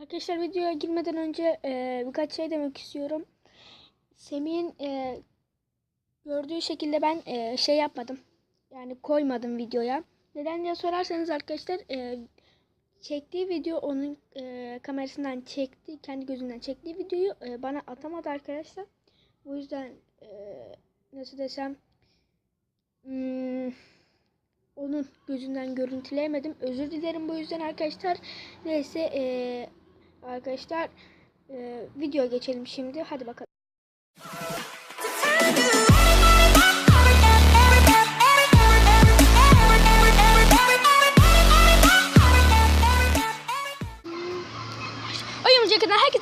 Arkadaşlar videoya girmeden önce e, birkaç şey demek istiyorum. Semih'in e, gördüğü şekilde ben e, şey yapmadım. Yani koymadım videoya. Neden diye sorarsanız arkadaşlar e, çektiği video onun e, kamerasından çekti, kendi gözünden çektiği videoyu e, bana atamadı arkadaşlar. Bu yüzden e, nasıl desem hmm, onun gözünden görüntüleyemedim. Özür dilerim bu yüzden arkadaşlar. Neyse eee, arkadaşlar eee videoya geçelim şimdi. Hadi bakalım.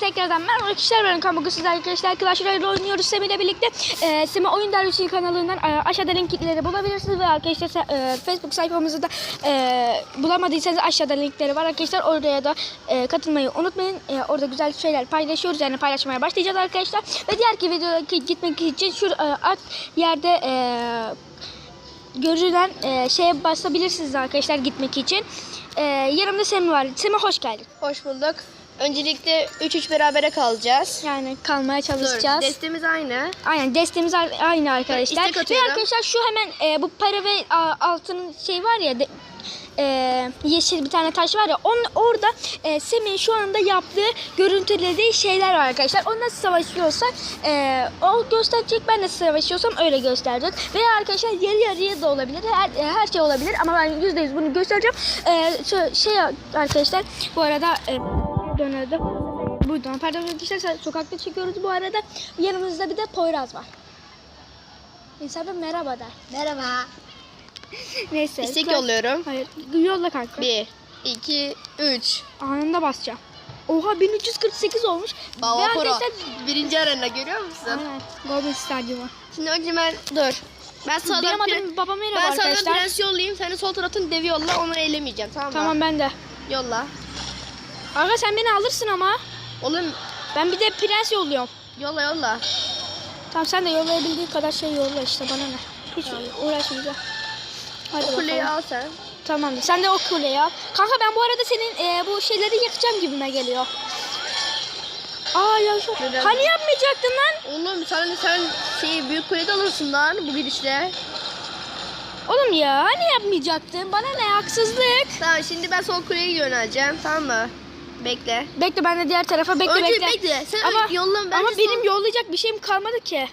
Tekrardan merhaba arkadaşlar. Ben bugün sizlerle arkadaşlar Royale oynuyoruz Semih ile birlikte. E, Semih Oyun Dervişi kanalından e, aşağıda linkleri bulabilirsiniz ve arkadaşlar e, Facebook sayfamızda e, bulamadıysanız aşağıda linkleri var. Arkadaşlar oraya da e, katılmayı unutmayın. E, orada güzel şeyler paylaşıyoruz. Yani paylaşmaya başlayacağız arkadaşlar. Ve diğer ki videoya gitmek için şu e, alt yerde e, görülen e, şeye basabilirsiniz arkadaşlar gitmek için. E, yanımda Semih var. Semih hoş geldin. Hoş bulduk. Öncelikle 3-3 berabere kalacağız. Yani kalmaya çalışacağız. Dur, destemiz aynı. Aynen destemiz aynı arkadaşlar. istek Ve arkadaşlar şu hemen e, bu para ve a, altının şey var ya de- e, yeşil bir tane taş var ya onun orada e, Semih'in şu anda yaptığı görüntülediği şeyler var arkadaşlar. O nasıl savaşıyorsa e, o gösterecek ben nasıl savaşıyorsam öyle gösterecek. Veya arkadaşlar yarı yarıya da olabilir. Her, e, her şey olabilir ama ben %100 bunu göstereceğim. E, şey arkadaşlar bu arada e, dönerdi. Buradan pardon arkadaşlar sokakta çekiyoruz bu arada. Yanımızda bir de Poyraz var. İnsan da merhaba der. Merhaba. Neyse. İstek Klas- yolluyorum. Hayır. Yolla kanka. 1, 2, 3. Anında basacağım. Oha 1348 olmuş. Baba Ve arkadaşlar Birinci arena görüyor musun? Aynen. Golden Stadyumu. Şimdi önce ben dur. Ben sağdan Benim adım babam merhaba ben sağdan arkadaşlar. prens yollayayım. Sen de sol taraftan devi yolla. Onu elemeyeceğim tamam mı? Tamam ben de. Yolla. Aga sen beni alırsın ama. Oğlum Ben bir de prens yolluyorum. yolla yolla. Tamam sen de yollayabildiğin kadar şey yolla işte bana ne. Hiç uğraşmayacağım. Hadi O kuleyi al sen. Tamamdır. Sen de o kuleyi al. Kanka ben bu arada senin e, bu şeyleri yakacağım gibime geliyor. Aa ya şu. Neden? Hani yapmayacaktın lan? Oğlum sen sen şey büyük kulede alırsın lan bu girişle. Oğlum ya hani yapmayacaktın? Bana ne haksızlık. Tamam şimdi ben sol kuleye yöneleceğim tamam mı? Bekle. Bekle ben de diğer tarafa bekle Önce bekle. bekle. Sen Ama, önce yolla. Ben ama benim sol- yollayacak bir şeyim kalmadı ki.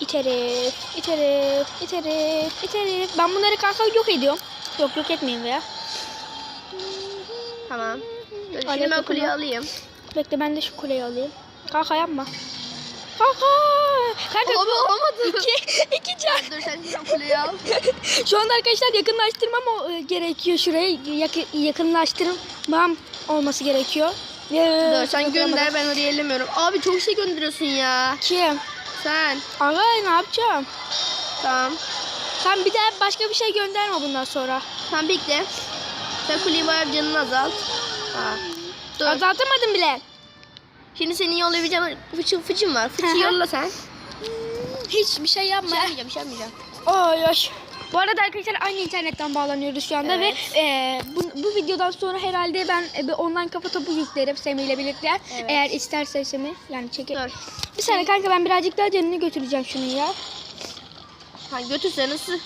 İterif, iterif, iterif, iterif. Ben bunları kanka yok ediyorum. Yok yok etmeyeyim veya. Tamam. Şimdi ben kuleyi alayım. Bekle ben de şu kuleyi alayım. Kanka yapma. Kanka. Kanka. Abi olamadı. İki, iki can. Dur sen o kuleyi al. Şu anda arkadaşlar yakınlaştırmam o, e, gerekiyor şuraya. Yak- yakınlaştırmam olması gerekiyor. Ee, Dur sen gönder ben oraya ellemiyorum. Abi çok şey gönderiyorsun ya. Kim? Sen. Aga ne yapacağım? Tamam. Sen bir daha başka bir şey gönderme bundan sonra. Tamam bekle. Sen kuleyi bayağı canını azalt. Ha. Dur. Azaltamadım bile. Şimdi seni yollayabileceğim fıçı fıçım var. Fıçı yolla sen. Hiçbir şey Bir yapma. şey yapmayacağım bir şey yapmayacağım. Oy oy. Bu arada arkadaşlar aynı internetten bağlanıyoruz şu anda Evet. ve e, bu, bu videodan sonra herhalde ben e, bir online kafa topu yüklerim Semih ile birlikte. Evet. Eğer isterse Semih yani çeker. Dur. Bir saniye kanka ben birazcık daha canını götüreceğim şunu ya. Ha götürsen nasıl?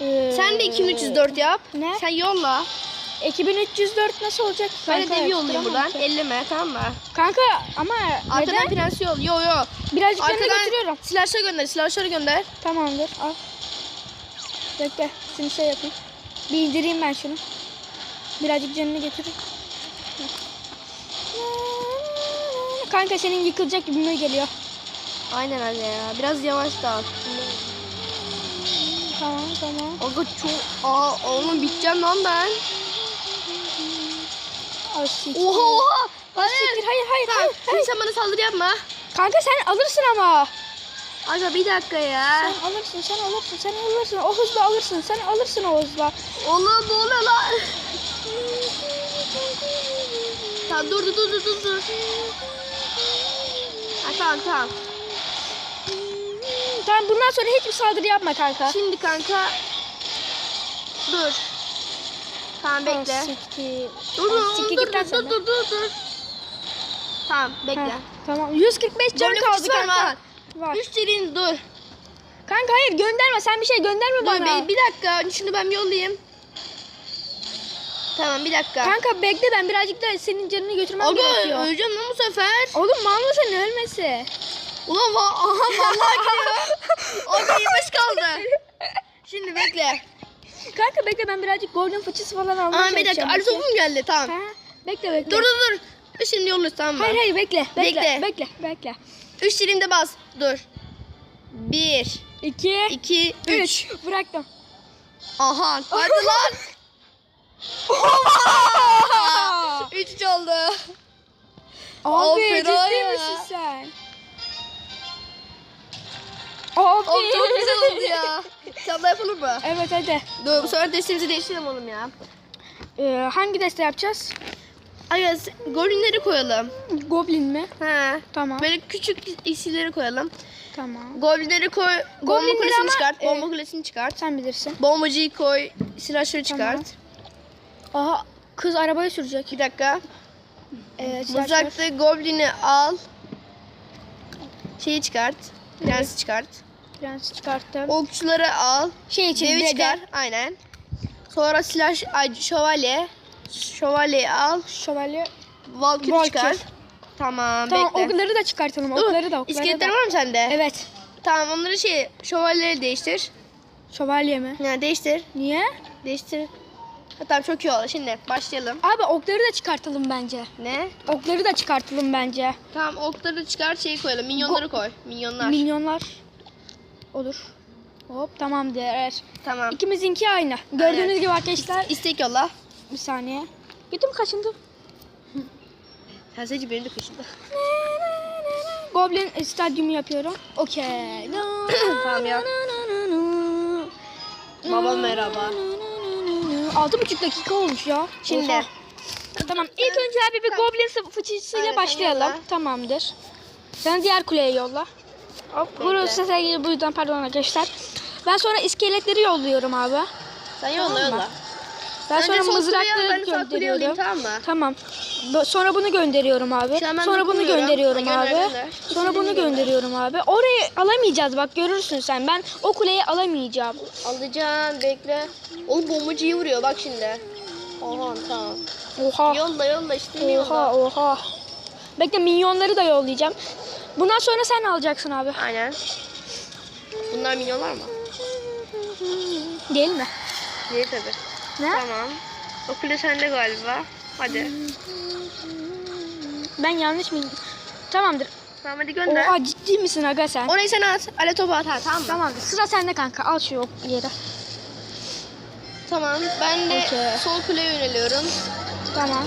Ee, Sen de 2304 yap. Ne? Sen yolla. 2304 nasıl olacak? Ben de Kanka, devi yollayayım yaptıramam buradan. ki. Elleme tamam mı? Kanka ama Arkadan neden? prensi yol. Yo yo. Birazcık Arkadan götürüyorum. silahları gönder. Silahları gönder. Tamamdır al. Bekle şimdi şey yapayım. Bir indireyim ben şunu. Birazcık canını götüreyim. Kanka senin yıkılacak gibime geliyor. Aynen öyle ya. Biraz yavaş dağıt. Tamam tamam. Aga çok... Aa oğlum biteceğim lan ben. Siktir. Oha oha. Al siktir. Hayır hayır Tamam. hayır. Şimdi sen bana saldırı yapma. Kanka sen alırsın ama. Aga bir dakika ya. Sen alırsın sen alırsın sen alırsın. O hızla alırsın sen alırsın o hızla. Oğlum ne oluyor lan? Tamam dur dur dur dur dur. Ha, tamam tamam. Tamam bundan sonra hiçbir saldırı yapma kanka. Şimdi kanka dur. Tamam bekle. Siktir. Dur dur siktir dur git lan dur sen dur dur dur. Tamam bekle. Ha, tamam. 145 can kaldı kanka. Var. Üç serin dur. Kanka hayır gönderme. Sen bir şey gönderme Dur bana. bir, bir dakika şunu ben bir yollayayım. Tamam bir dakika. Kanka bekle ben birazcık da senin canını götürmem Aga gerekiyor. öleceğim lan bu sefer. Oğlum mal mısın ölmesi? Ulan va aha vallahi gidiyor. Aga 25 kaldı. Şimdi bekle. Kanka bekle ben birazcık golden fıçısı falan almaya Aa bir dakika. Ali topum geldi tamam. Ha, bekle bekle. Dur dur dur. Şimdi yolluyoruz tamam mı? Hayır hayır bekle. Bekle. Bekle. Bekle. Bekle. Üç dilimde bas. Dur. Bir, 2 iki, üç. 3 Bıraktım. Aha hadi lan. Üç üç oldu. Abi Aferin ciddi misin sen? Abi. Oğlum çok güzel oldu ya. Sen de yapalım mı? Evet hadi. Dur bu sefer destemizi değiştirelim oğlum ya. Ee, hangi deste yapacağız? Ay golinleri koyalım. Goblin mi? Ha. Tamam. Böyle küçük iksileri koyalım. Tamam. Goblinleri koy. Bomba Goblinleri kulesini ama, çıkart. e, Bomba kulesini çıkart. Sen bilirsin. Bombacıyı koy. Silahşörü çıkart. Tamam. Aha kız arabayı sürecek. Bir dakika. Ee. Mızraklı goblini al. Şeyi çıkart. Prensi çıkart. Prens çıkarttım. Okçuları al. şey için Devi dede. çıkar. Aynen. Sonra silah ay, şövalye. Şövalyeyi al. Şövalye. Valkür Valkür. çıkar. Tamam, Tamam bekle. okları da çıkartalım. Dur, Okları da okları İskeletler da. var mı sende? Evet. Tamam onları şey şövalyeleri değiştir. Şövalye mi? Yani değiştir. Niye? Değiştir. Ha, tamam çok iyi oldu. Şimdi başlayalım. Abi okları da çıkartalım bence. Ne? Okları da çıkartalım bence. Tamam okları çıkar şeyi koyalım. Minyonları koy. Minyonlar. Milyonlar. Olur. Hop tamamdır. tamam. İkimizinki aynı. Gördüğünüz Aynen. gibi arkadaşlar. İstek yolla. Bir saniye. Götüm kaçındı. Sen sadece benim de kaşındı. Goblin stadyumu yapıyorum. Okey. Tamam ya. Baba merhaba. Altı buçuk dakika olmuş ya. Şimdi. Oha. Tamam. İlk önce abi bir goblin sı- fıçısıyla başlayalım. Tamamdır. Sen diğer kuleye yolla. Hop Burası sevgili bu yüzden pardon arkadaşlar. Ben sonra iskeletleri yolluyorum abi. Sen yolla Tamam yolla. Ben Önce sonra mızrakları gönderiyorum. tamam mı? Tamam. Sonra bunu gönderiyorum abi. Sonra bunu gönderiyorum gönder, abi. gönder. Sonra bunu gönderiyorum abi. Orayı alamayacağız bak görürsün sen. Ben o kuleyi alamayacağım. Alacaksın bekle. Oğlum bombacıyı vuruyor bak şimdi. Oha tamam. Oha. Yolla yolla işte Oha yolla. oha. Bekle minyonları da yollayacağım. Bundan sonra sen alacaksın abi. Aynen. Bunlar minyonlar mı? Değil mi? Değil tabi. Ne? Tamam. O kule sende galiba. Hadi. Ben yanlış mı? Tamamdır. Tamam hadi gönder. Oha ciddi misin aga sen? Orayı sen at. Ale topu at ha tamam mı? Tamamdır. Sıra sende kanka. Al şu yere. Tamam. Ben de Okey. sol kuleye yöneliyorum. Tamam.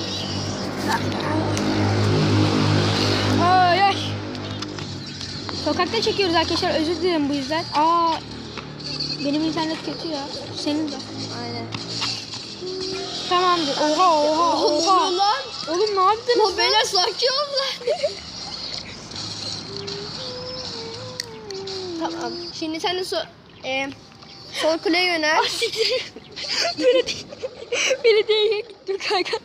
Ay ay. Sokakta çekiyoruz arkadaşlar. Özür dilerim bu yüzden. Aa. Benim internet kötü ya. Senin de. Tamamdır. Oha oha oha. lan. Oğlum ne yaptınız? Lan beyler sakin ol lan. tamam. Şimdi sen de so e, sol kuleye yönel. Belediye, belediyeye gittim kanka.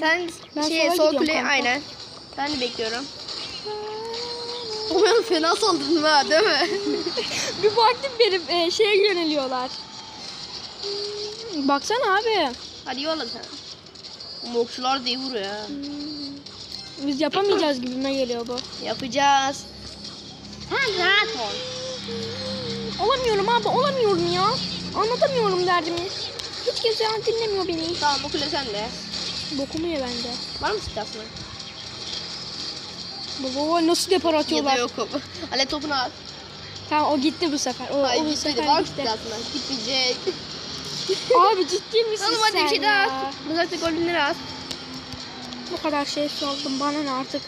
Sen Ben şey sol kuleye aynen. Ben de bekliyorum. Oğlum fena saldın ha değil mi? Bir baktım benim e, şeye yöneliyorlar. Baksana abi. Hadi yolla sen. Mokçular da iyi vuruyor ha. Biz yapamayacağız gibime geliyor bu. Yapacağız. Sen rahat ol. Olamıyorum abi olamıyorum ya. Anlatamıyorum derdimi. Hiç kimse dinlemiyor beni. Tamam bu kule sende. Bokumu ye bende. Var mı silahsın? Baba nasıl depar Ya da atıyorlar. yokum. Ale topunu at. Tamam o gitti bu sefer. O, Hayır o bu sefer Var gitti. silahsın? Gitmeyecek. Abi ciddi misin Oğlum hadi sen bir şey daha at. Mızrakta golünleri at. Bu kadar şey sordum bana ne artık.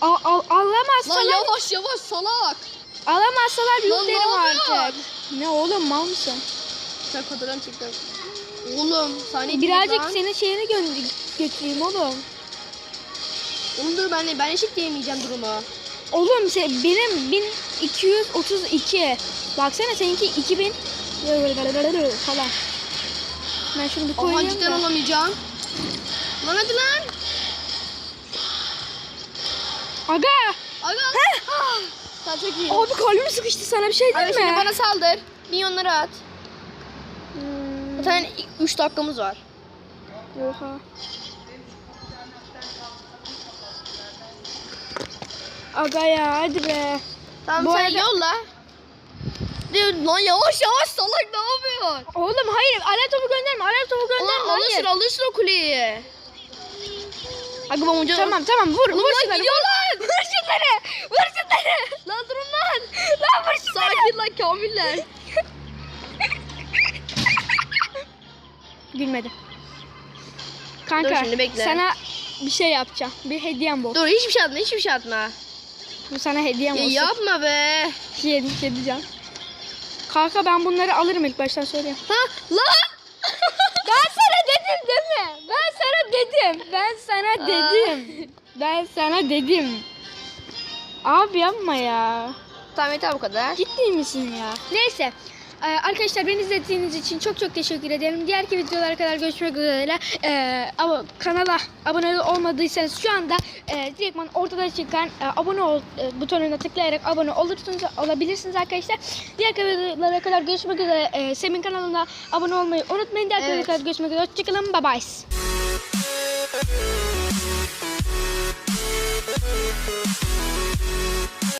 Al, al, alamazsalar, yavaş yavaş salak. alamazsalar Lan yok yapıyorsun? artık. Ne oğlum mal mısın? Sen fotoğrafını çektim. Oğlum saniye Birazcık lan. senin şeyini gö- götüreyim oğlum. Oğlum dur ben ben eşit diyemeyeceğim duruma. Oğlum se benim 1232. Baksana seninki 2000 falan. Ben şunu bir koyayım cidden da. olamayacağım. Lan hadi lan. Aga! Aga. Tamam çok iyi. Abi kalbim sıkıştı sana bir şey değil şimdi mi? bana saldır. Milyonları at. Hmm, Zaten 3 dakikamız var. Oha. Aga ya hadi be. Tamam Bu sen arada- yolla. Lan yavaş yavaş salak ne yapıyorsun? Oğlum hayır alev topu gönderme alev topu gönderme Ulan alırsın alırsın o kuleyi. Aga ben. Tamam tamam vur Oğlum vur şunları. gidiyorlar. Vur şunları. Vur şunları. Lan durun lan. Lan vur şunları. Sakin lan kamiller. Gülmedi. Kanka Dur şimdi bekle. sana bir şey yapacağım. Bir hediyem bu. Dur hiçbir şey atma hiçbir şey atma. Bu sana hediyem Ya olsun. yapma be. Şey, şey diyeceğim. Kanka ben bunları alırım ilk baştan söyleyeyim. Ha lan. Ben sana dedim değil mi? Ben sana dedim. Ben sana dedim. Ben sana dedim. Abi yapma ya. Tamam yeter bu kadar. Ciddi misin ya? Neyse. Ee, arkadaşlar beni izlediğiniz için çok çok teşekkür ederim. Diğerki videolara kadar görüşmek üzere. Ee, ama kanala abone olmadıysanız şu anda e, direktman ortada çıkan e, abone ol e, butonuna tıklayarak abone olursunuz olabilirsiniz arkadaşlar. Diğer videolara kadar görüşmek üzere. E, Sem'in kanalına abone olmayı unutmayın. Diğer Evet. videolara kadar görüşmek üzere. Hoşçakalın. Bye bye.